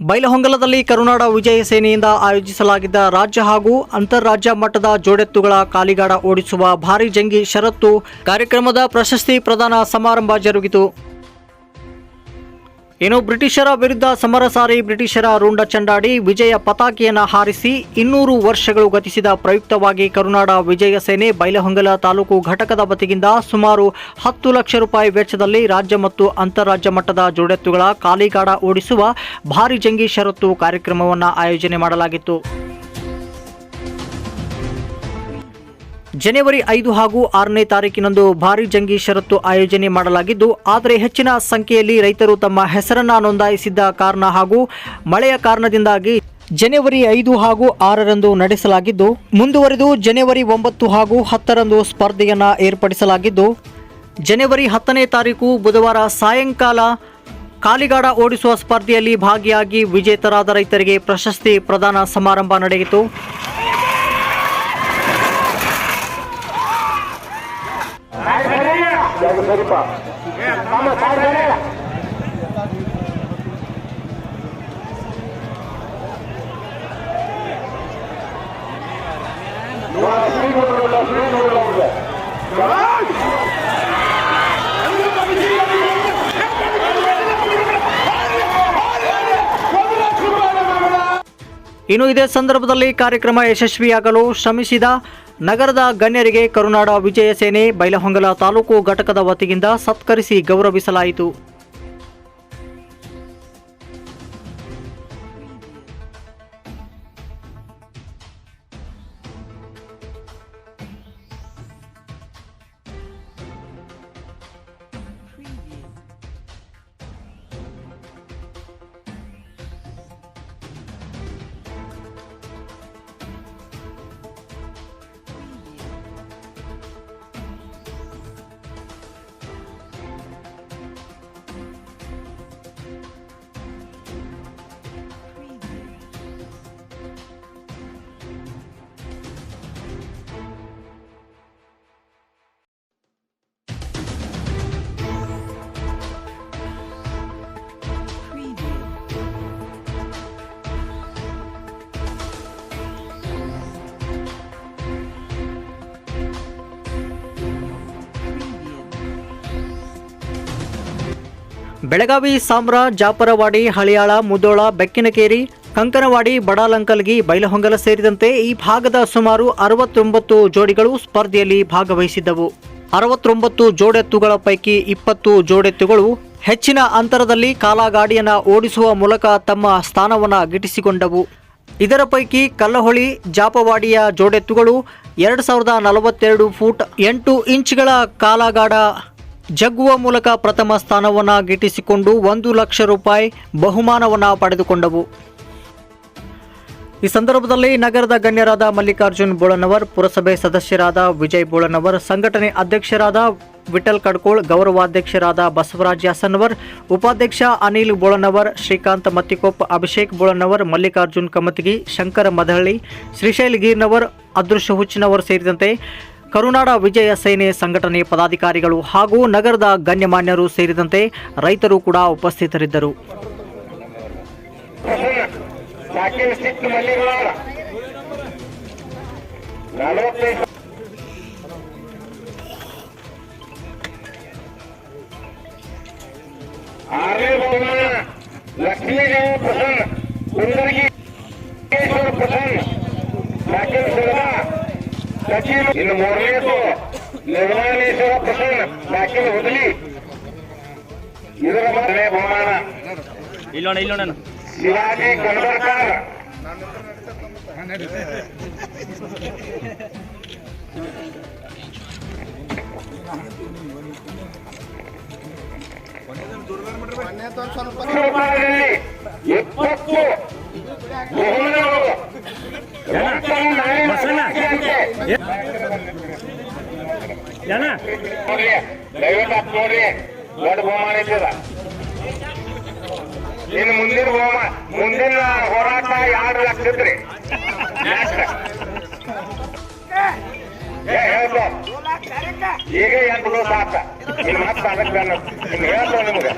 ಬೈಲಹೊಂಗಲದಲ್ಲಿ ಕರುನಾಡ ವಿಜಯ ಸೇನೆಯಿಂದ ಆಯೋಜಿಸಲಾಗಿದ್ದ ರಾಜ್ಯ ಹಾಗೂ ಅಂತಾರಾಜ್ಯ ಮಟ್ಟದ ಜೋಡೆತ್ತುಗಳ ಕಾಲಿಗಾಡ ಓಡಿಸುವ ಭಾರಿ ಜಂಗಿ ಷರತ್ತು ಕಾರ್ಯಕ್ರಮದ ಪ್ರಶಸ್ತಿ ಪ್ರದಾನ ಸಮಾರಂಭ ಜರುಗಿತು. ಇನ್ನು ಬ್ರಿಟಿಷರ ವಿರುದ್ಧ ಸಮರ ಸಾರಿ ಬ್ರಿಟಿಷರ ರುಂಡ ಚಂಡಾಡಿ ವಿಜಯ ಪತಾಕೆಯನ್ನು ಹಾರಿಸಿ ಇನ್ನೂರು ವರ್ಷಗಳು ಗತಿಸಿದ ಪ್ರಯುಕ್ತವಾಗಿ ಕರುನಾಡ ವಿಜಯ ಸೇನೆ ಬೈಲಹೊಂಗಲ ತಾಲೂಕು ಘಟಕದ ವತಿಯಿಂದ ಸುಮಾರು ಹತ್ತು ಲಕ್ಷ ರೂಪಾಯಿ ವೆಚ್ಚದಲ್ಲಿ ರಾಜ್ಯ ಮತ್ತು ಅಂತಾರಾಜ್ಯ ಮಟ್ಟದ ಜೋಡೆತ್ತುಗಳ ಕಾಲಿಗಾಡ ಓಡಿಸುವ ಭಾರಿ ಜಂಗಿ ಷರತ್ತು ಕಾರ್ಯಕ್ರಮವನ್ನು ಆಯೋಜನೆ ಮಾಡಲಾಗಿತ್ತು. ಜನವರಿ ಐದು ಹಾಗೂ ಆರನೇ ತಾರೀಕಿನಂದು ಭಾರಿ ಜಂಗಿ ಷರತ್ತು ಆಯೋಜನೆ ಮಾಡಲಾಗಿದ್ದು, ಆದರೆ ಹೆಚ್ಚಿನ ಸಂಖ್ಯೆಯಲ್ಲಿ ರೈತರು ತಮ್ಮ ಹೆಸರನ್ನ ನೋಂದಾಯಿಸಿದ್ದ ಕಾರಣ ಹಾಗೂ ಮಳೆಯ ಕಾರಣದಿಂದಾಗಿ ಜನವರಿ ಐದು ಹಾಗೂ ಆರರಂದು ನಡೆಸಲಾಗಿದ್ದು, ಮುಂದುವರೆದು ಜನವರಿ ಒಂಬತ್ತು ಹಾಗೂ ಹತ್ತರಂದು ಸ್ಪರ್ಧೆಯನ್ನು ಏರ್ಪಡಿಸಲಾಗಿದ್ದು, ಜನವರಿ ಹತ್ತನೇ ತಾರೀಕು ಬುಧವಾರ ಸಾಯಂಕಾಲ ಕಾಲಿಗಾಡ ಓಡಿಸುವ ಸ್ಪರ್ಧೆಯಲ್ಲಿ ಭಾಗಿಯಾಗಿ ವಿಜೇತರಾದ ರೈತರಿಗೆ ಪ್ರಶಸ್ತಿ ಪ್ರದಾನ ಸಮಾರಂಭ ನಡೆಯಿತು. ಇನ್ನು ಇದೇ ಸಂದರ್ಭದಲ್ಲಿ ಕಾರ್ಯಕ್ರಮ ಯಶಸ್ವಿಯಾಗಲು ಶ್ರಮಿಸಿದ ನಗರದ ಗಣ್ಯರಿಗೆ ಕರುನಾಡ ವಿಜಯ ಸೇನೆ ಬೈಲಹೊಂಗಲ ತಾಲೂಕು ಘಟಕದ ವತಿಯಿಂದ ಸತ್ಕರಿಸಿ ಗೌರವಿಸಲಾಯಿತು. ಬೆಳಗಾವಿ ಸಾಮ್ರ ಜಾಪರವಾಡಿ ಹಳಿಯಾಳ, ಮುದೋಳ, ಬೆಕ್ಕಿನಕೇರಿ, ಕಂಕನವಾಡಿ, ಬಡಾಲಂಕಲ್ಗಿ, ಬೈಲಹೊಂಗಲ ಸೇರಿದಂತೆ ಈ ಭಾಗದ ಸುಮಾರು ಅರವತ್ತೊಂಬತ್ತು ಜೋಡಿಗಳು ಸ್ಪರ್ಧೆಯಲ್ಲಿ ಭಾಗವಹಿಸಿದ್ದವು. ಅರವತ್ತೊಂಬತ್ತು ಜೋಡೆತ್ತುಗಳ ಪೈಕಿ ಇಪ್ಪತ್ತು ಜೋಡೆತ್ತುಗಳು ಹೆಚ್ಚಿನ ಅಂತರದಲ್ಲಿ ಕಾಲಾಗಾಡಿಯನ್ನು ಓಡಿಸುವ ಮೂಲಕ ತಮ್ಮ ಸ್ಥಾನವನ್ನು ಗಿಟ್ಟಿಸಿಕೊಂಡವು. ಇದರ ಪೈಕಿ ಕಲ್ಲಹೊಳಿ ಜಾಪವಾಡಿಯ ಜೋಡೆತ್ತುಗಳು ಎರಡು ಸಾವಿರದ ನಲವತ್ತೆರಡು ಫೂಟ್ ಎಂಟು ಇಂಚ್ಗಳ ಕಾಲಾಗಾಡ ಜಗ್ಗುವ ಮೂಲಕ ಪ್ರಥಮ ಸ್ಥಾನವನ್ನು ಗಿಟ್ಟಿಸಿಕೊಂಡು ಒಂದು ಲಕ್ಷ ರೂಪಾಯಿ ಬಹುಮಾನವನ್ನು ಪಡೆದುಕೊಂಡವು. ಈ ಸಂದರ್ಭದಲ್ಲಿ ನಗರದ ಗಣ್ಯರಾದ ಮಲ್ಲಿಕಾರ್ಜುನ್ ಬೋಳನವರ್, ಪುರಸಭೆ ಸದಸ್ಯರಾದ ವಿಜಯ್ ಬೋಳನವರ್, ಸಂಘಟನೆ ಅಧ್ಯಕ್ಷರಾದ ವಿಠಲ್ ಕಡ್ಕೋಳ್, ಗೌರವಾಧ್ಯಕ್ಷರಾದ ಬಸವರಾಜ್ ಹಾಸನ್ವರ್ ಉಪಾಧ್ಯಕ್ಷ ಅನಿಲ್ ಬೋಳನವರ್, ಶ್ರೀಕಾಂತ್ ಮತ್ತಿಕೊಪ್ಪ, ಅಭಿಷೇಕ್ ಬೋಳನವರ್, ಮಲ್ಲಿಕಾರ್ಜುನ್ ಕಮತಗಿ, ಶಂಕರ ಮದಹಳ್ಳಿ, ಶ್ರೀಶೈಲ್ ಗೀರ್ನವರ್, ಅದೃಶ್ಯ ಹುಚ್ಚಿನವರ್ ಸೇರಿದಂತೆ ಕರುನಾಡ ವಿಜಯ ಸೇನೆ ಸಂಘಟನೆ ಪದಾಧಿಕಾರಿಗಳು ಹಾಗೂ ನಗರದ ಗಣ್ಯಮಾನ್ಯರು ಸೇರಿದಂತೆ ರೈತರು ಕೂಡ ಉಪಸ್ಥಿತರಿದ್ದರು. ಸಚಿವ ಇನ್ನು ಮೂರನೇದು ನಿರ್ಮಲೇಶ್ವರ ಪ್ರಸನ್ನ ಸಾಕಿನ ಹುದಲಿ ಇದರ ಮೊದಲನೇ ಬಹುಮಾನ. ಇಲ್ಲೋಣ ಇಲ್ಲೋಣ ಶಿವಾಜಿ ಕನ್ನಡಕಾರ. ಇಪ್ಪತ್ತು ಬಹುಮಾನಗಳು. ನೋಡ್ರಿ ದೊಡ್ಡ ಬಹುಮಾನ ಇದ್ದದ ಇನ್ನು ಮುಂದಿನ ಬಹುಮಾನ ಮುಂದಿನ ಹೋರಾಟ ಎರಡು ಲಕ್ಷ ಇದ್ರಿ ಈಗ ಎಂಟು ದಿವಸ ಆತ. ಇನ್ನು ಮತ್ತೆ ಅದಕ್ಕೆ ಇನ್ನು ಹೇಳ್ಕೊ ನಿಮ್ಗೆ.